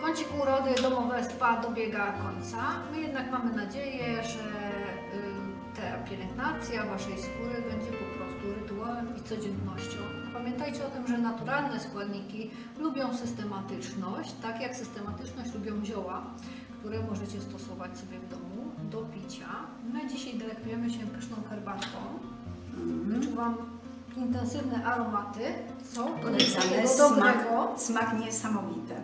Kącik urody domowe spa dobiega końca. My jednak mamy nadzieję, że y, ta pielęgnacja Waszej skóry będzie po prostu rytuałem i codziennością. Pamiętajcie o tym, że naturalne składniki lubią systematyczność, tak jak systematyczność lubią zioła, które możecie stosować sobie w domu do picia. My dzisiaj delektujemy się pyszną herbatką. Wyczuwam intensywne aromaty. Co? Takiego smak, dobrego. smak niesamowity.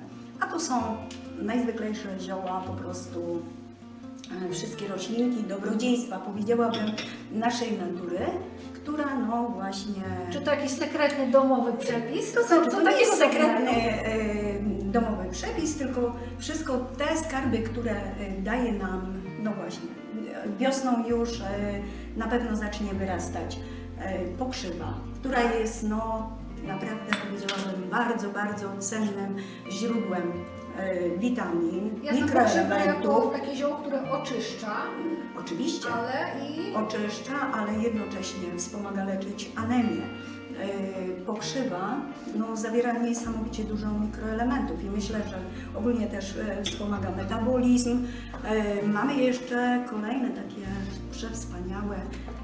A to są najzwyklejsze zioła, po prostu e, wszystkie roślinki, dobrodziejstwa, powiedziałabym, naszej natury, która no właśnie... Czy to jakiś sekretny domowy przepis? To znaczy, co to nie jest sekretny dobrego? e, domowy przepis, tylko wszystko te skarby, które e, daje nam, no właśnie, wiosną już na pewno zacznie wyrastać pokrzywa, która jest no naprawdę powiedziałabym bardzo, bardzo cennym źródłem e, witamin, Ja znam pokrzywę jako mikroelementów. takie zioło, które oczyszcza, Oczywiście ale i oczyszcza, ale jednocześnie wspomaga leczyć anemię. Yy, Pokrzywa no, zawiera niesamowicie dużo mikroelementów i myślę, że ogólnie też e, wspomaga metabolizm. E, Mamy jeszcze kolejne takie przewspaniałe,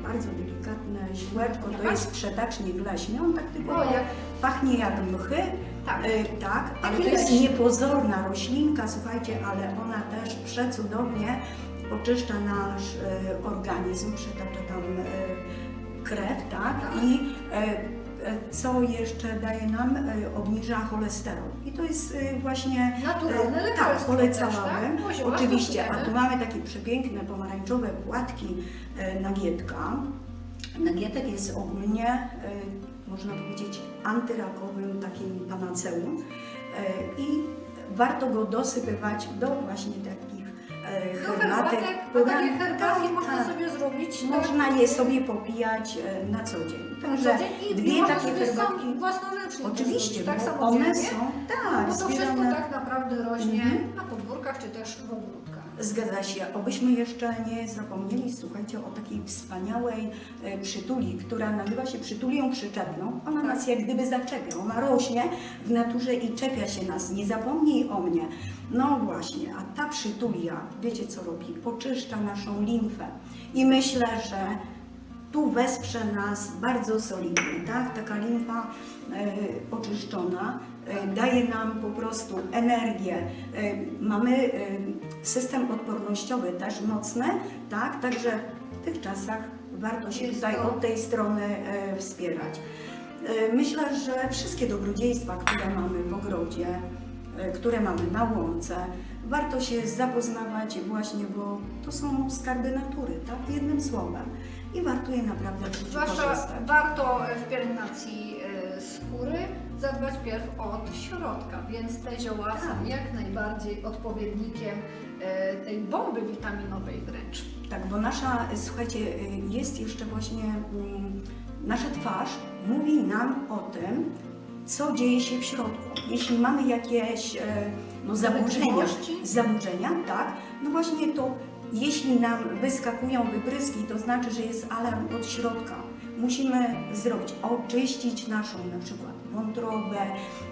bardzo delikatne źłeczko, to jest przetacznik leśny, on tak typowo jak- pachnie jak mchy, tak. E, tak, ale to jest niepozorna roślinka, słuchajcie, ale ona też przecudownie oczyszcza nasz organizm, przetacza tam krew, tak, Tak. i e, e, co jeszcze daje nam, e, obniża cholesterol. I to jest właśnie Naturalne e, lekarstwo Tak, polecałabym. też, tak? Oczywiście, a tu mamy takie przepiękne pomarańczowe płatki nagietka. Nagietek jest ogólnie, można powiedzieć, antyrakowym takim panaceum i warto go dosypywać do właśnie takich e, Do herbatek. herbatek, poran- takie herbatki tak, można tak. sobie zrobić. Można tak, je sobie popijać e, na co dzień. Także dzień dwie takie herbatki. własnoręcznie Oczywiście, tak bo one są tak, bo to wszystko tak naprawdę rośnie Mhm. na podwórkach czy też w ogródkach. Zgadza się. Obyśmy jeszcze nie zapomnieli, słuchajcie, o takiej wspaniałej e, przytuli, która nazywa się przytulią przyczepną. Ona Tak. nas jak gdyby zaczepia. Ona rośnie w naturze i czepia się nas. Nie zapomnij o mnie. No właśnie, a ta przytulia, wiecie co robi? Oczyszcza naszą limfę. I myślę, że tu wesprze nas bardzo solidnie, tak? Taka limfa e, oczyszczona e, daje nam po prostu energię. E, mamy system odpornościowy też mocny, tak? Także w tych czasach warto się tutaj od tej strony wspierać. Myślę, że wszystkie dobrodziejstwa, które mamy w ogrodzie, które mamy na łące, warto się zapoznawać właśnie, bo to są skarby natury, tak? Jednym słowem. I warto je naprawdę w życiu Zwłaszcza korzystać. warto w pielęgnacji e, skóry zadbać pierw od środka, więc te zioła Tak. są jak najbardziej odpowiednikiem e, tej bomby witaminowej wręcz. Tak, bo nasza, słuchajcie, y, jest jeszcze właśnie, mm, nasza twarz mówi nam o tym, co dzieje się w środku. Jeśli mamy jakieś e, no, zaburzenia, zaburzenia, tak, no właśnie to jeśli nam wyskakują wypryski, to znaczy, że jest alarm od środka. Musimy zrobić, oczyścić naszą na przykład wątrobę,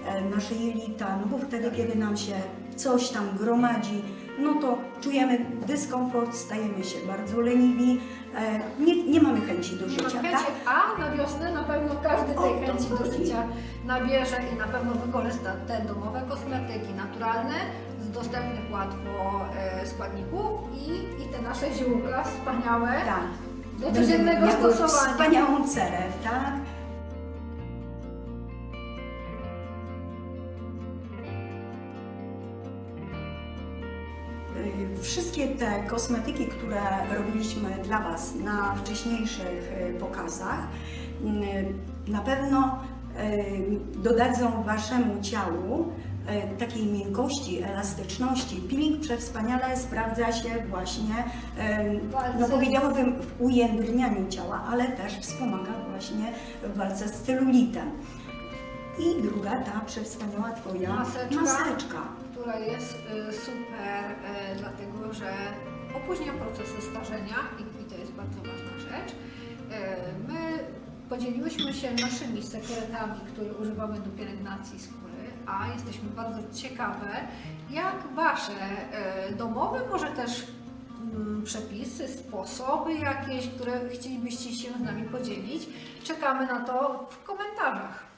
e, nasze jelita, no bo wtedy, kiedy nam się coś tam gromadzi, no to czujemy dyskomfort, stajemy się bardzo leniwi, e, nie, nie mamy chęci do życia, tak? chęci, a na wiosnę na pewno każdy O tej to chęci do życia nabierze i na pewno wykorzysta te domowe kosmetyki naturalne z dostępnych łatwo składników i, i te nasze ziółka wspaniałe Tak. do codziennego Miały stosowania. Wspaniałą cerę, tak? Y, Wszystkie te kosmetyki, które robiliśmy dla Was na wcześniejszych y, pokazach, y, na pewno y, dodadzą Waszemu ciału takiej miękkości, elastyczności. Peeling przewspaniale sprawdza się właśnie, no powiedziałabym, w ujędrnianiu ciała, ale też wspomaga właśnie w walce z celulitem. I druga, ta przewspaniała Twoja Maseczka. maseczka. która jest y, super, y, dlatego że opóźnia procesy starzenia i, i to jest bardzo ważna rzecz. Y, My podzieliłyśmy się naszymi sekretami, które używamy do pielęgnacji skóry, A. Jesteśmy bardzo ciekawe, jak Wasze e, domowe, może też mm, przepisy, sposoby jakieś, które chcielibyście się z nami podzielić. Czekamy na to w komentarzach.